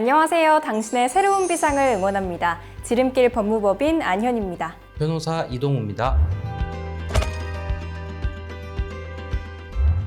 안녕하세요. 당신의 새로운 비상을 응원합니다. 지름길 법무법인 안현입니다. 변호사 이동우입니다.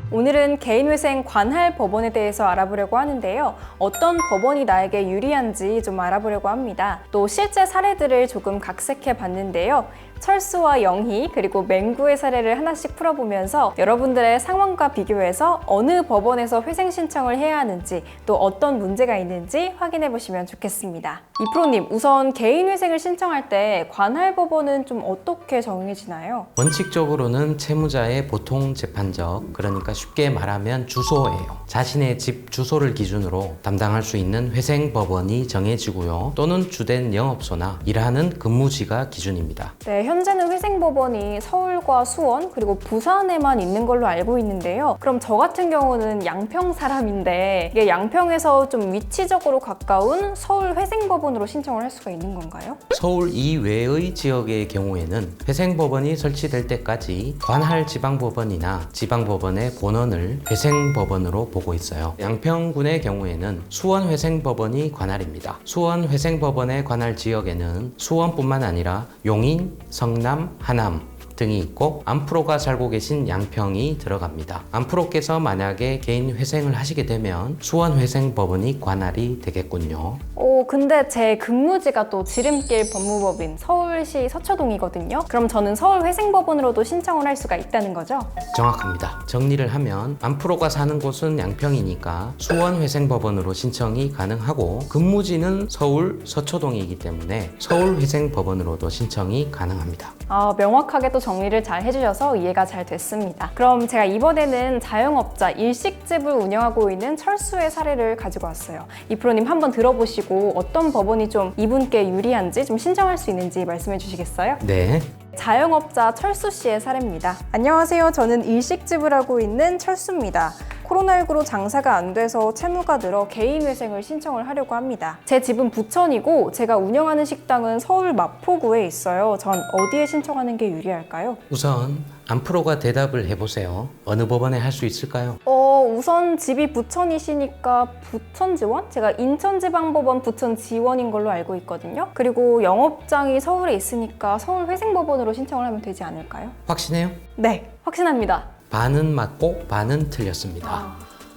오늘은 개인회생 관할 법원에 대해서 알아보려고 하는데요. 어떤 법원이 나에게 유리한지 좀 알아보려고 합니다. 또 실제 사례들을 조금 각색해 봤는데요. 철수와 영희 그리고 맹구의 사례를 하나씩 풀어보면서 여러분들의 상황과 비교해서 어느 법원에서 회생 신청을 해야 하는지 또 어떤 문제가 있는지 확인해 보시면 좋겠습니다. 이프로님 우선 개인 회생을 신청할 때 관할 법원은 좀 어떻게 정해지나요? 원칙적으로는 채무자의 보통 재판적, 그러니까 쉽게 말하면 주소예요. 자신의 집 주소를 기준으로 담당할 수 있는 회생 법원이 정해지고요. 또는 주된 영업소나 일하는 근무지가 기준입니다. 네, 현재는 회생법원이 서울과 수원 그리고 부산에만 있는 걸로 알고 있는데요. 그럼 저 같은 경우는 양평 사람인데 이게 양평에서 좀 위치적으로 가까운 서울 회생법원으로 신청을 할 수가 있는 건가요? 서울 이외의 지역의 경우에는 회생법원이 설치될 때까지 관할 지방법원이나 지방법원의 본원을 회생법원으로 보고 있어요. 양평군의 경우에는 수원회생법원이 관할입니다. 수원회생법원의 관할 지역에는 수원뿐만 아니라 용인, 성남, 하남, 등이 있고 안프로가 살고 계신 양평이 들어갑니다. 안프로께서 만약에 개인 회생을 하시게 되면 수원 회생 법원이 관할이 되겠군요. 오, 근데 제 근무지가 또 지름길 법무법인 서울시 서초동이거든요. 그럼 저는 서울 회생법원으로도 신청을 할 수가 있다는 거죠? 정확합니다. 정리를 하면 안프로가 사는 곳은 양평이니까 수원회생법원으로 신청이 가능하고 근무지는 서울 서초동이기 때문에 서울회생법원으로도 신청이 가능합니다. 아, 명확하게 또 정리를 잘 해주셔서 이해가 잘 됐습니다. 그럼 제가 이번에는 자영업자 일식집을 운영하고 있는 철수의 사례를 가지고 왔어요. 이 프로님 한번 들어보시고 어떤 법원이 좀 이분께 유리한지 좀 신청할 수 있는지 말씀해 주시겠어요? 네. 자영업자 철수 씨의 사례입니다. 안녕하세요. 저는 일식집을 하고 있는 철수입니다. 코로나19로 장사가 안 돼서 채무가 늘어 개인 회생을 신청을 하려고 합니다. 제 집은 부천이고 제가 운영하는 식당은 서울 마포구에 있어요. 전 어디에 신청하는 게 유리할까요? 우선 안프로가 대답을 해보세요. 어느 법원에 할 수 있을까요? 어, 우선 집이 부천이시니까 부천지원? 제가 인천지방법원 부천지원인 걸로 알고 있거든요. 그리고 영업장이 서울에 있으니까 서울회생법원으로 신청을 하면 되지 않을까요? 확신해요? 네, 확신합니다. 반은 맞고 반은 틀렸습니다.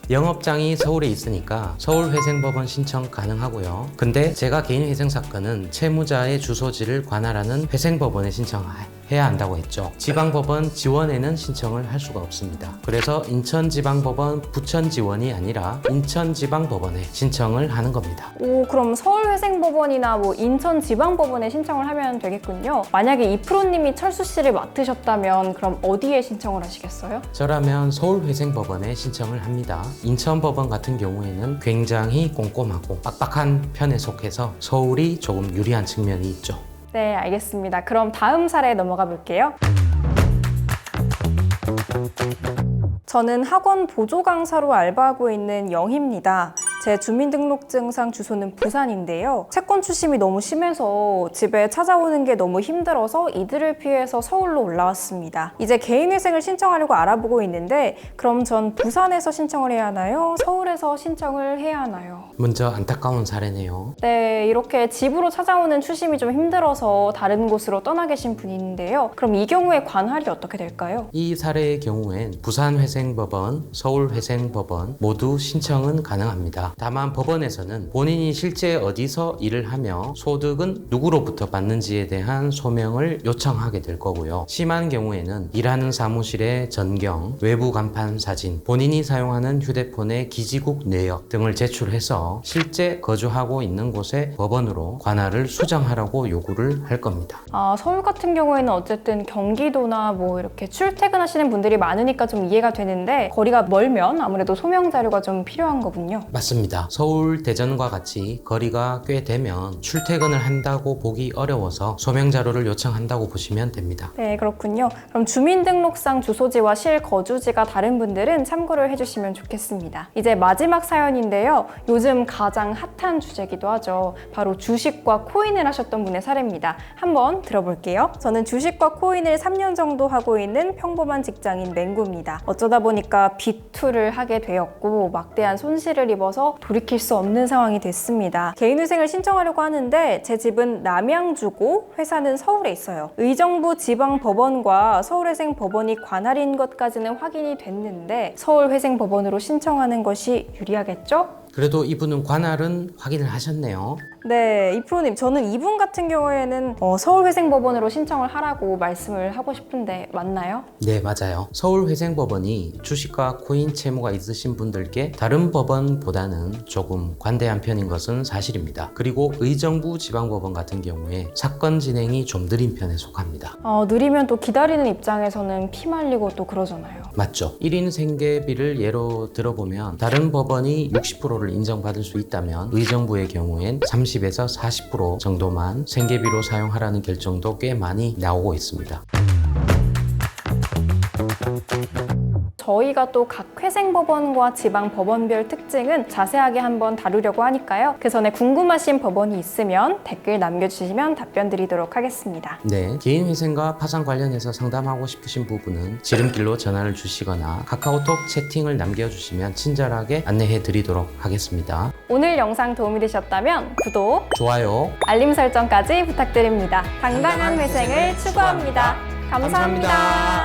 영업장이 서울에 있으니까 서울회생법원 신청 가능하고요. 근데 제가 개인 회생 사건은 채무자의 주소지를 관할하는 회생법원에 신청 해야 한다고 했죠. 지방법원 지원에는 신청을 할 수가 없습니다. 그래서 인천지방법원 부천지원이 아니라 인천지방법원에 신청을 하는 겁니다. 오, 그럼 서울회생법원이나 뭐 인천지방법원에 신청을 하면 되겠군요. 만약에 이 프로님이 철수 씨를 맡으셨다면 그럼 어디에 신청을 하시겠어요? 저라면 서울회생법원에 신청을 합니다. 인천법원 같은 경우에는 굉장히 꼼꼼하고 빡빡한 편에 속해서 서울이 조금 유리한 측면이 있죠. 네, 알겠습니다. 그럼 다음 사례 넘어가 볼게요. 저는 학원 보조 강사로 알바하고 있는 영희입니다. 제 주민등록증상 주소는 부산인데요. 채권 추심이 너무 심해서 집에 찾아오는 게 너무 힘들어서 이들을 피해서 서울로 올라왔습니다. 이제 개인회생을 신청하려고 알아보고 있는데 그럼 전 부산에서 신청을 해야 하나요? 서울에서 신청을 해야 하나요? 먼저 안타까운 사례네요. 네, 이렇게 집으로 찾아오는 추심이 좀 힘들어서 다른 곳으로 떠나 계신 분이 있는데요. 그럼 이 경우에 관할이 어떻게 될까요? 이 사례의 경우엔 부산회생법원, 서울회생법원 모두 신청은 가능합니다. 다만 법원에서는 본인이 실제 어디서 일을 하며 소득은 누구로부터 받는지에 대한 소명을 요청하게 될 거고요. 심한 경우에는 일하는 사무실의 전경, 외부 간판 사진, 본인이 사용하는 휴대폰의 기지국 내역 등을 제출해서 실제 거주하고 있는 곳의 법원으로 관할을 수정하라고 요구를 할 겁니다. 아, 서울 같은 경우에는 어쨌든 경기도나 뭐 이렇게 출퇴근하시는 분들이 많으니까 좀 이해가 되는데 거리가 멀면 아무래도 소명 자료가 좀 필요한 거군요. 맞습니다. 서울, 대전과 같이 거리가 꽤 되면 출퇴근을 한다고 보기 어려워서 소명 자료를 요청한다고 보시면 됩니다. 네, 그렇군요. 그럼 주민등록상 주소지와 실거주지가 다른 분들은 참고를 해주시면 좋겠습니다. 이제 마지막 사연인데요. 요즘 가장 핫한 주제기도 하죠. 바로 주식과 코인을 하셨던 분의 사례입니다. 한번 들어볼게요. 저는 주식과 코인을 3년 정도 하고 있는 평범한 직장인 맹구입니다. 어쩌다 보니까 비투를 하게 되었고 막대한 손실을 입어서 돌이킬 수 없는 상황이 됐습니다. 개인회생을 신청하려고 하는데 제 집은 남양주고 회사는 서울에 있어요. 의정부 지방법원과 서울회생법원이 관할인 것까지는 확인이 됐는데 서울회생법원으로 신청하는 것이 유리하겠죠? 그래도 이분은 관할은 확인을 하셨네요. 네, 이프로님, 저는 이분 같은 경우에는 어, 서울회생법원으로 신청을 하라고 말씀을 하고 싶은데 맞나요? 네, 맞아요. 서울회생법원이 주식과 코인 채무가 있으신 분들께 다른 법원보다는 조금 관대한 편인 것은 사실입니다. 그리고 의정부 지방법원 같은 경우에 사건 진행이 좀 느린 편에 속합니다. 어, 느리면 또 기다리는 입장에서는 피말리고 또 그러잖아요. 맞죠? 1인 생계비를 예로 들어보면 다른 법원이 60%를 인정받을 수 있다면 의정부의 경우엔 30에서 40% 정도만 생계비로 사용하라는 결정도 꽤 많이 나오고 있습니다. 저희가 또 각 회생법원과 지방법원별 특징은 자세하게 한번 다루려고 하니까요. 그 전에 궁금하신 법원이 있으면 댓글 남겨주시면 답변 드리도록 하겠습니다. 네, 개인 회생과 파산 관련해서 상담하고 싶으신 부분은 지름길로 전화를 주시거나 카카오톡 채팅을 남겨주시면 친절하게 안내해 드리도록 하겠습니다. 오늘 영상 도움이 되셨다면 구독, 좋아요. 알림 설정까지 부탁드립니다. 당당한 회생을 추구합니다. 감사합니다. 감사합니다.